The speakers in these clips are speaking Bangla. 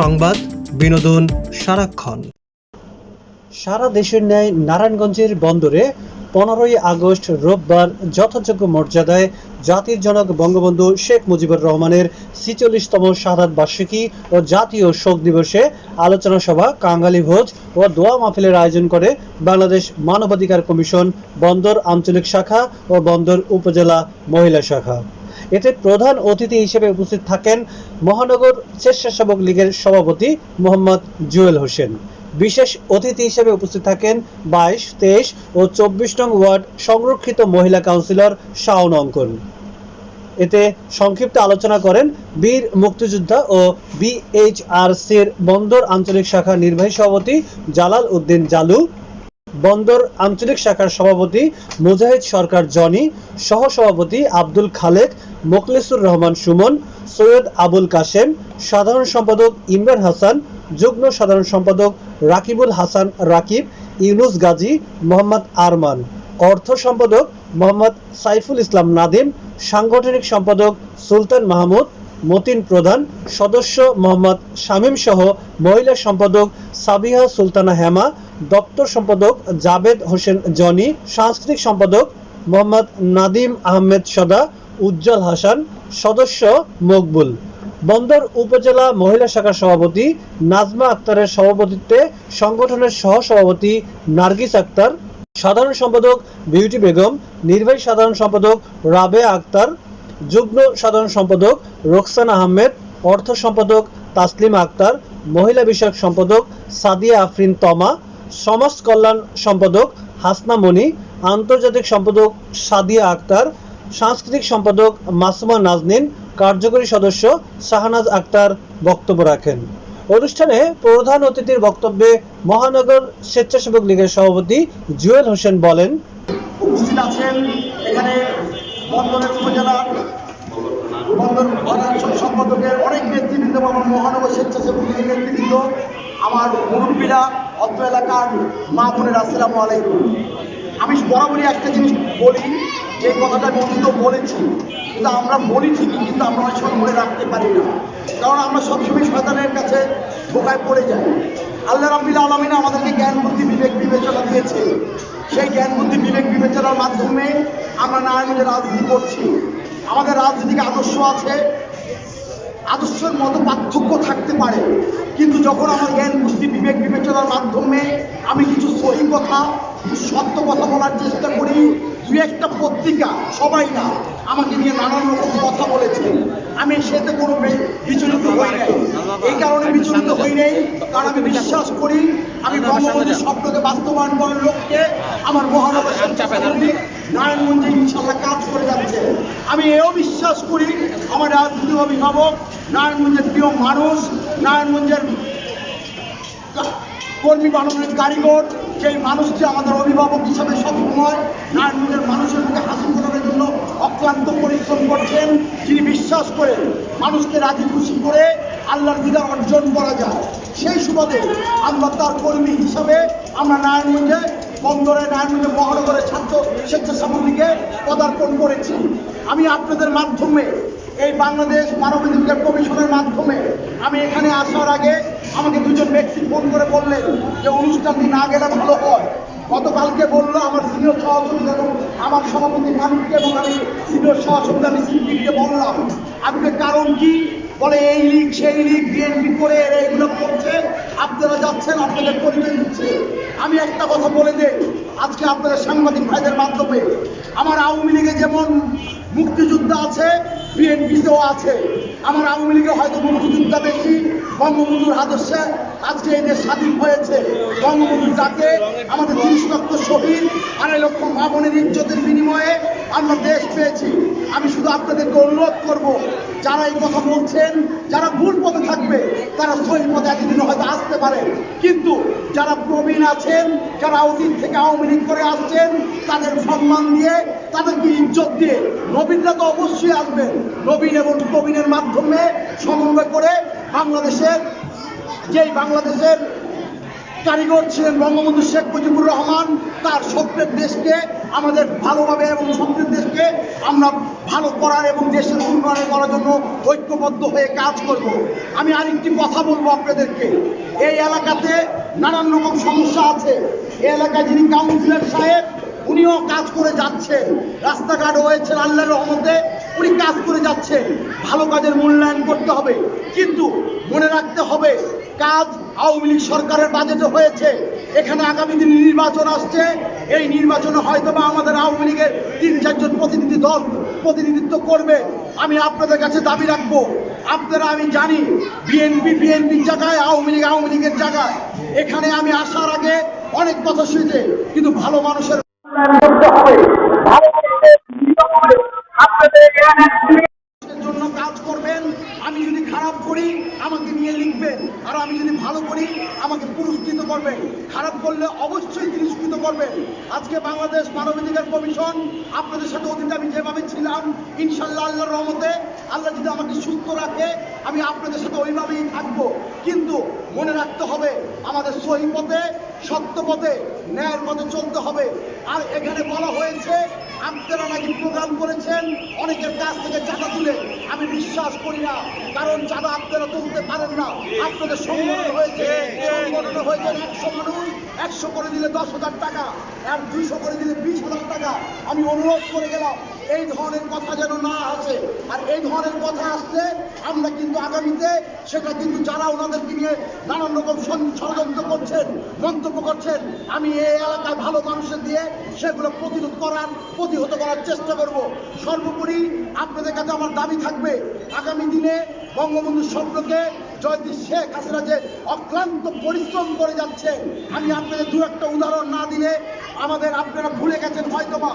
সংবাদ, বিনোদন, সারাক্ষণ। সারা দেশের ন্যায় নারায়ণগঞ্জের বন্দরে পনেরোই আগস্ট রোববার যথাযোগ্য মর্যাদায় জাতির জনক বঙ্গবন্ধু শেখ মুজিবুর রহমানের ছিচল্লিশতম শাহাদ বার্ষিকী ও জাতীয় শোক দিবসে আলোচনা সভা, কাঙ্গালি ভোজ ও দোয়া মাহফিলের আয়োজন করে বাংলাদেশ মানবাধিকার কমিশন, বন্দর আঞ্চলিক শাখা ও বন্দর উপজেলা মহিলা শাখা। এতে প্রধান অতিথি হিসেবে উপস্থিত থাকেন মহানগর স্বেচ্ছাসেবক লীগের সভাপতি মোহাম্মদ জুয়েল হোসেন। বিশেষ অতিথি হিসেবে উপস্থিত থাকেন বাইশ, তেইশ ও চব্বিশ নং ওয়ার্ড সংরক্ষিত মহিলা কাউন্সিলর শাওন অঙ্কন। এতে সংক্ষিপ্ত আলোচনা করেন বীর মুক্তিযোদ্ধা ও বিএইচআরসির বন্দর আঞ্চলিক শাখা নির্বাহী সভাপতি জালাল উদ্দিন জালু বন্দর আঞ্চলিক শাখার সভাপতি মুজাহিদ সরকার জনি, সহসভাপতি আব্দুল খালেক, মোখলেসুর রহমান সুমন, সৈয়দ আবুল কাশেম, সাধারণ সম্পাদক ইমরান হাসান, যুগ্ম সাধারণ সম্পাদক রাকিবুল হাসান রাকিব, ইউনুস গাজী, মোহাম্মদ আরমান। অর্থ সম্পাদক মোহাম্মদ সাইফুল ইসলাম নাদিম, সাংগঠনিক সম্পাদক সুলতান মাহমুদ মতিন প্রধান, সদস্য মোহাম্মদ শামীম সহ মহিলা সম্পাদক সাবিহা সুলতানা হেমা, দপ্তর সম্পাদক জাবেদ হোসেন জনি, সাংস্কৃতিক সম্পাদক মোহাম্মদ নাদিম আহমেদ সদা, উজ্জ্বল হাসান, সদস্য মকবুল। বন্দর উপজেলা মহিলা শাখার সভাপতি নাজমা আক্তারের সভাপতিত্বে সংগঠনের সহ সভাপতি নার্গিস আক্তার, সাধারণ সম্পাদক বিউটি বেগম, নির্বাহী সাধারণ সম্পাদক রাবে আক্তার যুগ্ম সাধারণ সম্পাদক রোকসান আহমেদ, অর্থ সম্পাদক তাসলিম আক্তার, মহিলা বিষয়ক সম্পাদক সাদিয়া আফরিন তমা, সমাজ কল্যাণ সম্পাদক হাসনা মনি, আন্তর্জাতিক সম্পাদক সাদিয়া আক্তার, সাংস্কৃতিক সম্পাদক মাসুমা নাজনীন, কার্যকরী সদস্য শাহনাজ আক্তার বক্তব্য রাখেন। অনুষ্ঠানে প্রধান অতিথির বক্তব্যে মহানগর স্বেচ্ছাসেবক লীগের সভাপতি জুয়েল হোসেন বলেন, উপস্থিত আছেন এখানে বন্দরের উপজেলা বন্দর সম্পাদকের অনেক নেতৃবৃন্দ আমার মহানগর স্বেচ্ছাসেবক নেতৃবৃন্দ, আমার মুরব্বীরা, অত্র এলাকার মা বোনের আসসালামু আলাইকুম। আমি বরাবরই একটা জিনিস বলি, যে কথাটা অতীত বলেছি, কিন্তু আমরা বলি ঠিকই কিন্তু আমরা অনেক সময় মনে রাখতে পারি না। কারণ আমরা সবসময় শয়তানের কাছে বোকায় পড়ে যাই। আল্লাহ রাব্বিল আলমিন আমাদেরকে জ্ঞান, বুদ্ধি, বিবেক বিবেচনা দিয়েছে। সেই জ্ঞান, বুদ্ধি, বিবেক বিবেচনার মাধ্যমে আমরা নারায়ণগঞ্জের রাজনীতি করছি। আমাদের রাজনীতিক আদর্শ আছে। আদর্শের মতো পার্থক্য থাকতে পারে। কিন্তু যখন আমার জ্ঞান, বুদ্ধি, বিবেক বিবেচনার মাধ্যমে আমি কিছু সহি কথা সত্য কথা বলার চেষ্টা করি দু একটা পত্রিকা, সবাই না, আমাকে নিয়ে নানান রকম কথা বলেছে। আমি সেতে কোনো বিচলিত হই নাই। এই কারণে বিচলিত হই নাই, কারণ আমি বিশ্বাস করি, আমি বঙ্গবন্ধুর স্বপ্নকে বাস্তবায়ন করার লক্ষ্যে আমার মহানগর লীগ নারায়ণগঞ্জে ইনশাল্লাহ কাজ করে যাচ্ছে। আমি এও বিশ্বাস করি, আমার রাজনীতি অভিভাবক নারায়ণগঞ্জের প্রিয় মানুষ নারায়ণগঞ্জের কর্মী বানানোর কারিগর সেই মানুষটি আমাদের অভিভাবক হিসাবে সবসময় নারায়ণগঞ্জের মানুষের মুখে হাসি ফোটানোর জন্য অক্লান্ত পরিশ্রম করছেন, যিনি বিশ্বাস করেন মানুষকে রাজি খুশি করে আল্লাহর দিদার অর্জন করা যায়। সেই সুবাদে আমরা তার কর্মী হিসাবে আমরা নারায়ণগঞ্জে, বন্দরে নারায়ণগঞ্জে মহানগরের ছাত্র স্বেচ্ছাসেবক পদার্পণ করেছি। আমি আপনাদের মাধ্যমে এই বাংলাদেশ মানবাধিকার কমিশনের মাধ্যমে আমি এখানে আসার আগে আমাকে দুজন ব্যক্তি ফোন করে বললেন যে অনুষ্ঠানটি না গেলে ভালো হয়। গতকালকে বলল আমার সিনিয়র সহযোগী এবং আমার সভাপতি মানুষকে এবং আমি সিনিয়র সহযোগী আমি বললাম। আপনি কারণ কি? বলে এই লিগ, সেই লিগ বিএনপি করে এরা এগুলো করছে। আপনারা যাচ্ছেন, আপনাদের পরিচয় দিচ্ছে। আমি একটা কথা বলে দেই, আজকে আপনাদের সাংবাদিক ভাইদের মাধ্যমে আমার আওয়ামী লীগে যেমন মুক্তিযুদ্ধ আছে বিএনপিতেও আছে। আমার আওয়ামী লীগে হয়তো মুক্তিযুদ্ধ বেশি, বঙ্গবন্ধুর আদর্শে আজকে এই দেশ স্বাধীন হয়েছে। বঙ্গবন্ধুর যাকে আমাদের তিরিশ লক্ষ শহীদ, আড়াই লক্ষ মা বোনের ইজ্জতের বিনিময়ে আমরা দেশ পেয়েছি। আমি শুধু আপনাদেরকে অনুরোধ করব, যারা এই কথা বলছেন, যারা ভুল পথে থাকবে, তারা সহি পথে একদিন হয়তো আসতে পারে। কিন্তু যারা প্রবীণ আছেন, যারা অতীত থেকে আওয়ামী লীগ করে আসছেন, তাদের সম্মান দিয়ে, তাদেরকে ইজ্জত দিয়ে নবীনরা তো অবশ্যই আসবেন। নবীন এবং প্রবীণের মাধ্যমে সমন্বয় করে বাংলাদেশের, যেই বাংলাদেশের কারিগর ছিলেন বঙ্গবন্ধু শেখ মুজিবুর রহমান, তার স্বপ্নের দেশকে আমাদের ভালোভাবে এবং সমৃদ্ধ দেশকে আমরা ভালো করার এবং দেশের উন্নয়ন করার জন্য ঐক্যবদ্ধ হয়ে কাজ করব। আমি আরেকটি কথা বলব আপনাদেরকে। এই এলাকাতে নানান রকম সমস্যা আছে। এই এলাকায় যিনি কাউন্সিলর সাহেব, উনিও কাজ করে যাচ্ছেন। রাস্তাঘাট হয়েছে আল্লাহ রহমতে। উনি কাজ করে যাচ্ছেন ভালো কাজের মূল্যায়ন করতে হবে। কিন্তু মনে রাখতে হবে, কাজ আওয়ামী লীগ সরকারের বাজেটে হয়েছে। এখানে আগামী দিনে নির্বাচন আসছে। এই নির্বাচনে হয়তো বা আমাদের আওয়ামী লীগের তিন, চারজন প্রতিনিধি দল প্রতিনিধিত্ব করবে। আমি আপনাদের কাছে দাবি রাখব। আপনারা, আমি জানি, বিএনপি, বিএনপির জায়গায়, আওয়ামী লীগ, আওয়ামী লীগের জায়গায়। এখানে আমি আসার আগে অনেক কথা শুনেছে, কিন্তু ভালো মানুষের করতে হবে। ভালো জন্য কাজ করবেন, আমি যদি খারাপ করি, আমাকে নিয়ে লিখবেন। আর আমি যদি ভালো করি, আমাকে পুরস্কৃত করবেন। খারাপ করলে অবশ্যই তিরস্কৃত করবেন। আজকে বাংলাদেশ মানবাধিকার কমিশন, আপনাদের সাথে অতীতে আমি যেভাবে ছিলাম ইনশাল্লাহ আল্লাহর রহমতে, আল্লাহ যদি আমাকে সুস্থ রাখে, আমি আপনাদের সাথে ওইভাবেই থাকব। কিন্তু মনে রাখতে হবে, আমাদের সহি পথে, সত্য পথে, ন্যায়ের পথে চলতে হবে। আর এখানে বলা হয়েছে আপনারা নাকি প্রোগ্রাম করেছেন? অনেকের কাছ থেকে চাঁদা তুলে আমি বিশ্বাস করি না, কারণ চাঁদা আপনারা তুলতে পারেন না। আপনাদের সংগঠন হয়েছে সংগঠন হয়েছে একশো মানুষ, একশো করে দিলে দশ হাজার টাকা, আর দুইশো করে দিলে বিশ হাজার টাকা। আমি অনুরোধ করে গেলাম, এই ধরনের কথা যেন না আসে। আর এই ধরনের কথা আসছে, আমরা কিন্তু আগামীতে সেটা কিন্তু যারা ওনাদেরকে নিয়ে নানান রকম ষড়- ষড়যন্ত্র করছেন, মন্তব্য করছেন, আমি এই এলাকায় ভালো মানুষের দিয়ে সেগুলো প্রতিরোধ করার, প্রতিহত করার চেষ্টা করব। সর্বোপরি আপনাদের কাছে আমার দাবি থাকবে, আগামী দিনে বঙ্গবন্ধুর স্বপ্নকে জয়ন্তী শেখ হাসিনা যে অক্লান্ত পরিশ্রম করে যাচ্ছে। আমি আপনাদের দু একটা উদাহরণ না দিলে আমাদের আপনারা ভুলে গেছেন হয়তোবা।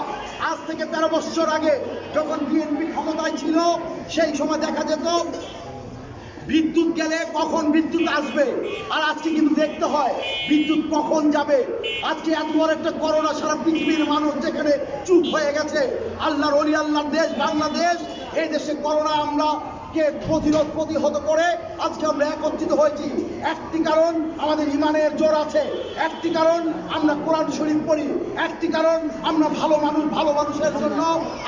আজ থেকে তেরো বছর আগে যখন বিএনপি ক্ষমতায় ছিল, সেই সময় দেখা যেত, বিদ্যুৎ গেলে কখন বিদ্যুৎ আসবে? আর আজকে কিন্তু দেখতে হয়, বিদ্যুৎ কখন যাবে? আজকে এত বড় একটা করোনা সারা পৃথিবীর মানুষ যেখানে চুপ হয়ে গেছে, আল্লাহর অলি, আল্লাহর দেশ, বাংলাদেশ, এই দেশে করোনা আমরা কে প্রতিরোধ প্রতিহত করে আজকে আমরা একত্রিত হয়েছি। একটি কারণ আমাদের ইমানের জোর আছে, একটি কারণ আমরা কোরআন শরীফ পড়ি, একটি কারণ আমরা ভালো মানুষ, ভালো মানুষের জন্য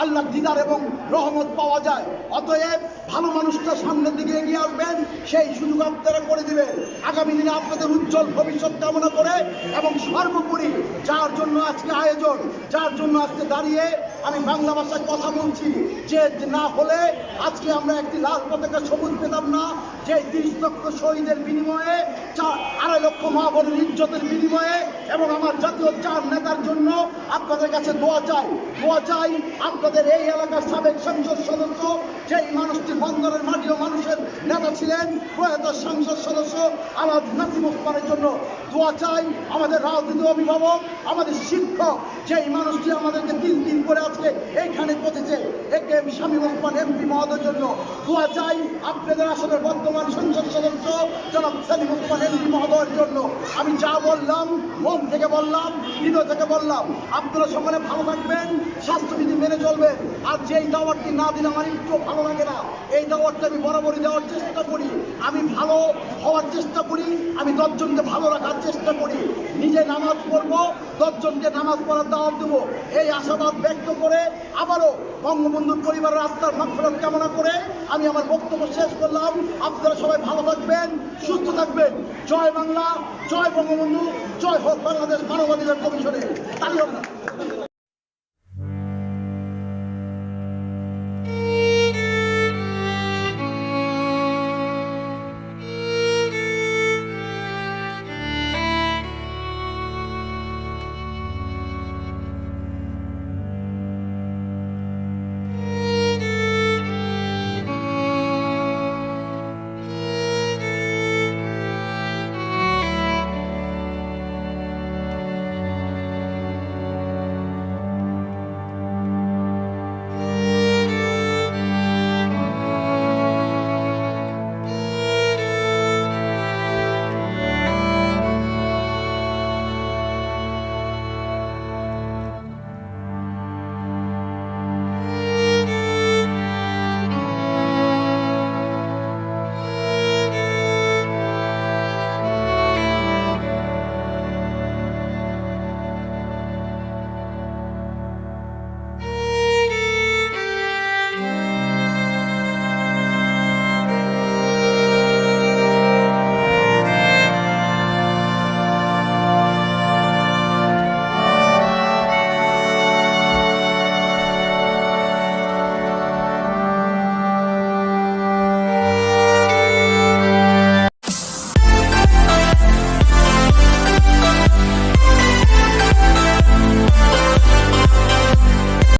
আল্লাহ দিদার এবং রহমত পাওয়া যায়। অতএব ভালো মানুষটা সামনের দিকে এগিয়ে আসবেন, সেই সুযোগ আপনারা করে দিবেন। আগামী দিনে আপনাদের উজ্জ্বল ভবিষ্যৎ কামনা করে এবং সর্বোপরি যার জন্য আজকে আয়োজন, যার জন্য আজকে দাঁড়িয়ে আমি বাংলা ভাষায় কথা বলছি। যে না হলে আজকে আমরা একটি লাল পতাকা সবুজ পেতাম না। যে তিরিশ লক্ষ শহীদের বিনিময়ে, চার, আড়াই লক্ষ মা বোনের ইজ্জতের বিনিময়ে এবং আমার জাতীয় চার নেতার জন্য আপনাদের কাছে দোয়া চাই। দোয়া চাই আপনাদের এই এলাকার সাবেক সংসদ সদস্য, যেই মানুষটি বন্দরের মাটি ও মানুষের নেতা ছিলেন, প্রয়াত সংসদ সদস্য আলাদ নাসিম ওসমানের জন্য দোয়া চাই। আমাদের রাজনীতি অভিভাবক, আমাদের শিক্ষক, যেই মানুষটি আমাদেরকে তিন দিন করে আজকে এইখানে পৌঁছেছে একে এম শামীম ওসমান এমপি মহোদয়ের জন্য। দোয়া চাই আপনাদের আসলে বর্তমান সংসদ সদস্য জনাব সালিম ওসমান এমপি মহোদয়ের জন্য। আমি যা বললাম, মন থেকে বললাম, হৃদয় থেকে বললাম। আপনারা সকলে ভালো থাকবেন, স্বাস্থ্যবিধি মেনে চলবেন। আর যেই দাওয়াতটি না দিলে আমার একটু ভালো লাগে না, এই দাওয়াতটা আমি বরাবরই দেওয়ার চেষ্টা করি। আমি ভালো হওয়ার চেষ্টা করি, আমি দশজনকে ভালো রাখার চেষ্টা করি। নিজে নামাজ পড়ব, দশজনকে নামাজ পড়ার দাওয়াত দেবো। এই আশাবাদ ব্যক্ত করে আবারও বঙ্গবন্ধুর পরিবারের রাস্তার মাফরত কামনা করে আমি আমার বক্তব্য শেষ করলাম। আপনারা সবাই ভালো থাকবেন, সুস্থ থাকবেন। জয় বাংলা, জয় বঙ্গবন্ধু, জয় হোক বাংলাদেশ মানবাধিকার কমিশনের কমিশনে